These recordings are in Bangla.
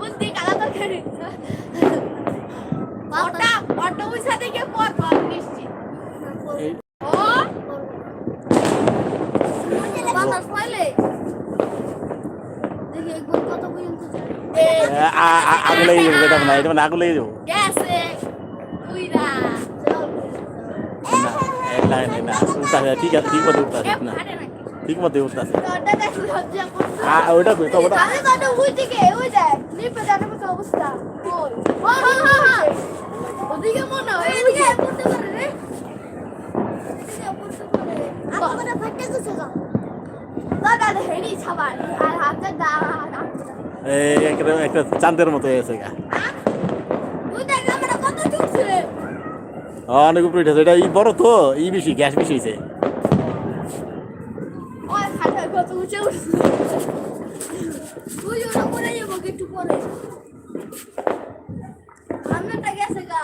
বুদ্ধি কালা তরকারি ওটা অটো উইসা থেকে পর পর নিশ্চিত ও বাতাস পাইলে দেখি একবার কত পর্যন্ত আগুন লেগে যাব এটা না এটা মানে আগুন লেগে যাব গেছে উইরা না না না না ঠিক আছে ঠিক না নাকি ঠিক মতো উঠতাছে আ ওটা কই তো ওটা আমি তো ওই দিকে ওই দেখ নিপে জানে মতো অবস্থা। কই? ও হো হো হো। ওদিকে মনে হয় এদিকে পড়তে পারে রে। এদিকে পড়তে পারে। আমরা ফাটে গেছে গা। দাদা হেড়ি ছাবার আর হাতে দা এই একটা একটা চাঁদের মতো হয়েছে গা। ঢুকছে অনেক উপরে উঠেছে এটা ই বড় তো ই বেশি গ্যাস বেশি হয়েছে ওই ফাটা কত উঁচে উঠছে তুই ওরা পরে যাব একটু পরে সামনেটা গেছে গা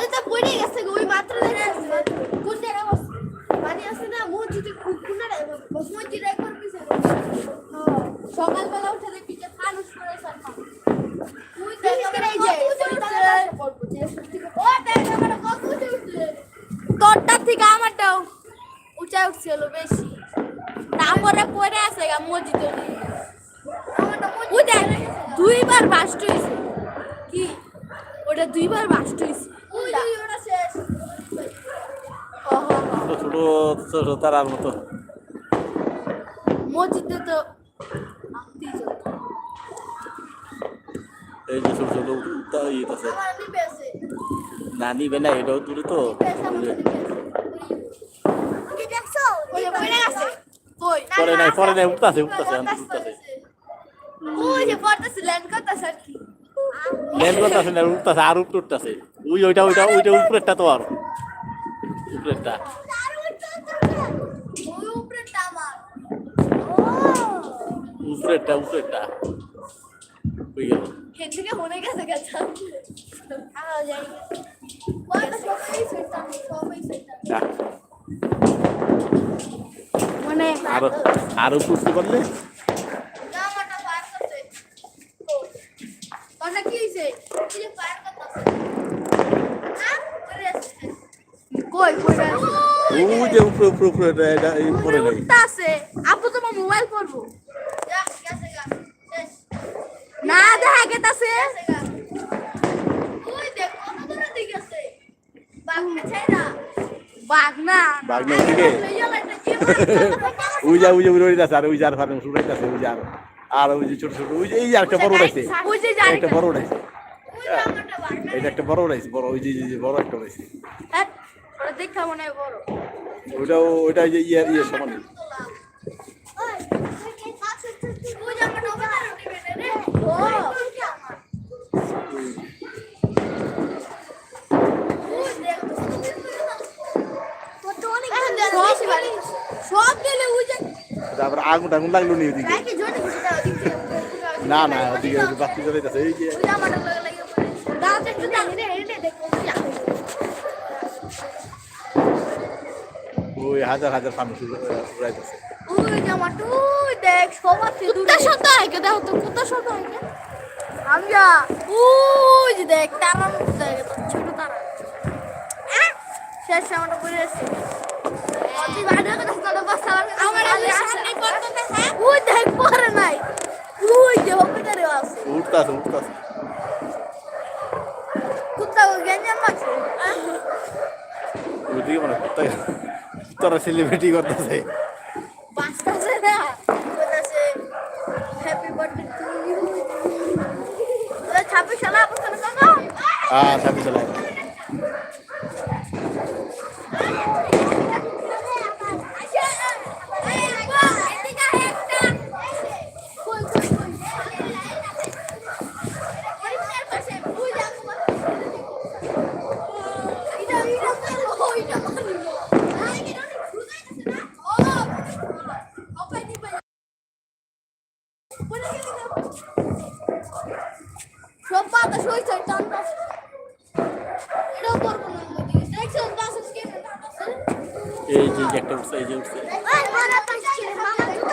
আরে তো পড়ে গেছে ওই মাত্র ধরে আসছে কোন জায়গায় বস পানি আসছে না মসজিদে কোন মসজিদে একবার পিছে সকালবেলা উঠে দেখি যে ফানুস করে সারফা তুই দেখ আমরা কত উঁচে উঠছে ও দেখ আমরা কত উঁচে উঠছে তোরটা থেকে আমারটাও উঁচা উঠছিল বেশি। তারপরে পরে আছে গা মসজিদে ওই দেখ দুইবার বাস্ট হয়েছে। কি? ওটা দুইবার বাস্ট হয়েছে। ছোট ছোট ছোট তারার মতো। মসজিদে তো আত্মীয় চলতো। এই যে ছোট ছোট উঠতা ইয়ে না নিবে না এটাও দূরে তো। পরে নাই পরে নাই উঠতাছে উঠতাছে উঠতাছে। ল্যান্ড করতেছে আর কি। লেন করতেছে না উঠতাছে আর উপরে উঠতাছে। ওই ওইটা ওইটা ওইটা উপরেরটা তো আর। উপরেরটা। ওই উপরেটা আমার উপরেরটা উপরেরটা। ওই গেল। থেকে মনে গেছে মানে আরও আরও উঠতে পারলে জামাটা পার করতে তো ওটা কি হইছে কি যে পার করতেছে হ্যাঁ করে আসছে কই কই ওই যে উপরে উপরে উপরে এটা উপরে নাই আছে আপু তোমার মোবাইল পড়ব না দেখা গেতাছে ওই দেখ কত দূরে দিকে আছে বাঘ আছে না বাঘ না বাঘ না ওদিকে? ওই যা ওই যে উড়ে যাচ্ছে আর ওই যার ফার্মে উড়াইতেছে ওই যার আর ওই যে ছোট ছোট ওই যে এই যে একটা বড় উড়াইছে ওই একটা বড় উড়াইছে এটা একটা বড় উড়াইছে বড় ওই যে বড় একটা উড়াইছে হ্যাঁ দেখা মনে হয় বড়। যে ইয়ে ইয়ে সমান। তারপর আগুন আগুন লাগল নি ওদিকে। না না ওদিকে বাতি জ্বলাইতেছে এই যে। ওই হাজার হাজার ফানুস উড়াইতেছে। ওই জামাটা ওই দেখ সবার কুত্তা শব্দ হয় কে দেখো তো কুত্তা শব্দ হয় কে আমজা ওই যে দেখ তারা দেখ ছোট তারা। শেষ আমার যে হসপিটালে আছে। উঠতাছে উঠতাছে। কুত্তা গেঞ্জাম আছে ওইদিকে মানে কুত্তা তোরা সেলিব্রিটি করতেছে। বাঁচতেছে না বলতেছে হ্যাপি বার্থডে টু ইউ ছাব্বিশ সালে আপনার কাকা হ্যাঁ ছাব্বিশ চালাই বাতাস ওই সাইড টান এটাও করব না ওইদিকে দেখছ বাতাস কেমন এই যে একটা উঠছে এই যে উঠছে।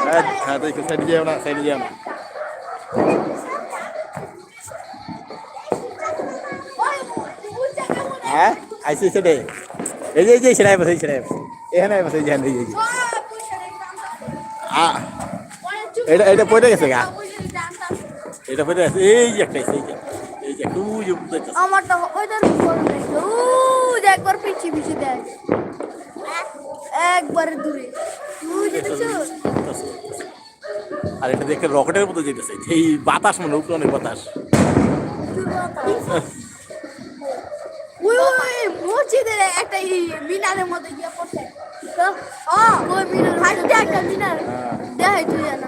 হ্যাঁ, হ্যাঁ দেখছ সাইডে যাও না সাইডে যাও না। হ্যাঁ আইসি এটা পড়ে গেছে গা? এটা পড়ে গেছে এই যে একটা যে একটু যে উপরে আমারটা ওইটার উপর দেখো যে একবার পিছিয়ে পিছিয়ে দেয়। একবারে দূরে। তুই দেখছ? আর এটা দেখে রকেটের মতো যেতেছে। এই বাতাস মনে উপরে অনেক বাতাস। ওই ওই মসজিদের একটা মিনারের মধ্যে গিয়ে পড়ছে। তুই জানা।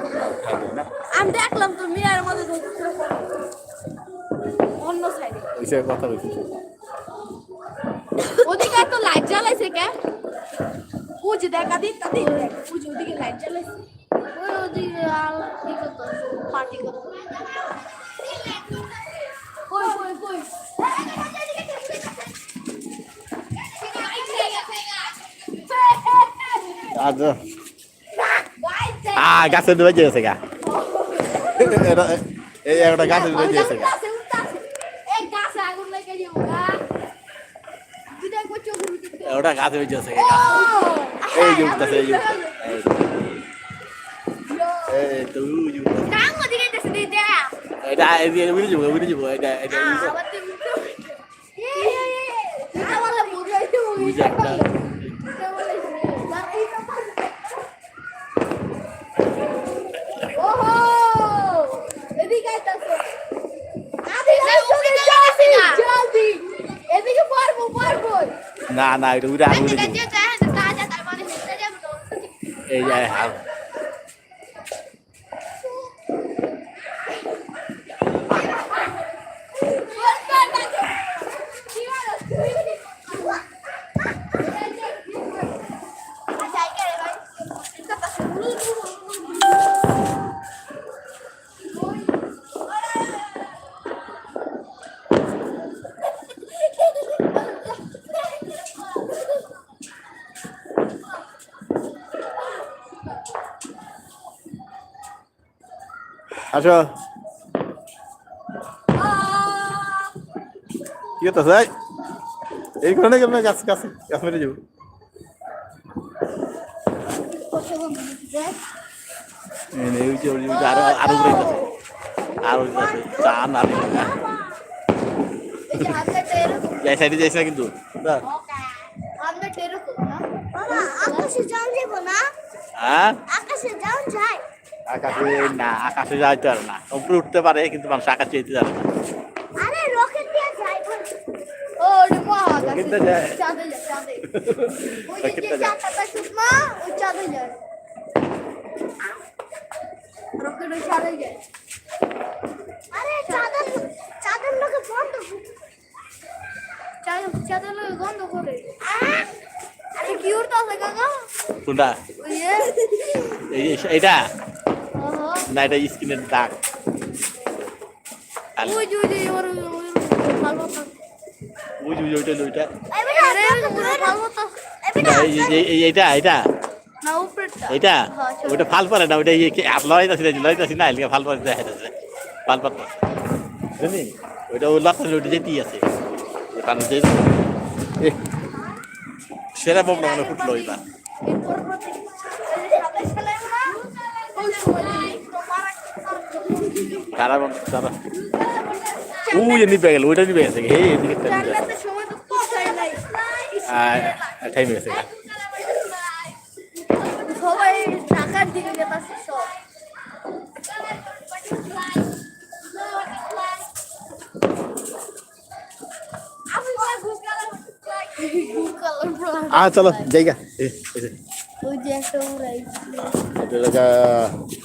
না আমি দেখলাম তো মিনারের মধ্যে অন্য সাইডে ওই কথা বলছি। ওদিকে তো লাইট জ্বালাইছে কে? যে দেখা দিন ওই ওদিকে লাইট জ্বালাইছে। ওই ওদিকে আর কি করতো পার্টি করতো কই কই কই? আজ আ গাছে ডুবে গেছে গা। এটা এই একটা গাছে ডুবে গেছে গা এই গাছে আগুন লেগে যাব গা দুটা একবার চোখের ভিতরে ওটা গাছে হয়ে গা এই যে উঠতেছে এই। এই তো এটা যে উড়ে যাব উড়ে যাব এটা এটা উড়ে যাব। আবার তুমি তো এই এই এই এটা বলে বুঝাইতে ওই যে একটা ওহো এদিকে আইতাছে এদিকে জলদি জলদি এদিকে পারব পারব না না এটা উড়ে আর উড়ে যাব। এই যে আসো কি করতেছ এই করে কেমন গাছ গাছ গাছ মেরে যাব। আরও আরও আরও চান আর এই সাইডে যাইছে না কিন্তু। আকাশে যাও যাব না। হ্যাঁ? আকাশে যাও যায় আকাশে না আকাশে যাইতে পারে না। উপরে উঠতে পারে কিন্তু মানুষ আকাশে যেতে পারে না। আরে রকেট দিয়ে যায় ও ওটা মহাকাশে। রকেট দিয়ে যায়? চাঁদে চাঁদে। ওই যে দিয়ে যায়? চাঁদটা সুষমা চাঁদে যায়। রকেট ওই চাঁদে যায়। আরে চাঁদের চাঁদের লোকে বন্ধ চাঁদ চাঁদের লোকে বন্ধ করে। আরে কি উঠতাছে কাকা? কোনটা? ওই না এটা স্কিনের দাগ। ওই যে ওইটা ওইটা। এটা এইটা এইটা উপরেরটা। এইটা হ্যাঁ, ফাল পারে না ওইটা ইয়ে লড়াইতাছি না লড়াইতাছি না এলিকে ফাল পারে দেখাইতেছে ফাল পাত জানি ওইটা ওই লড়াই ওইটা যেতেই আছে। সেরা বোম মানে ফুটলো এবার তারা তারা। যে নিবে গেল ওইটা নিবে গেছে হে এদিকে টাইম গেছে। আ চলো জায়গা।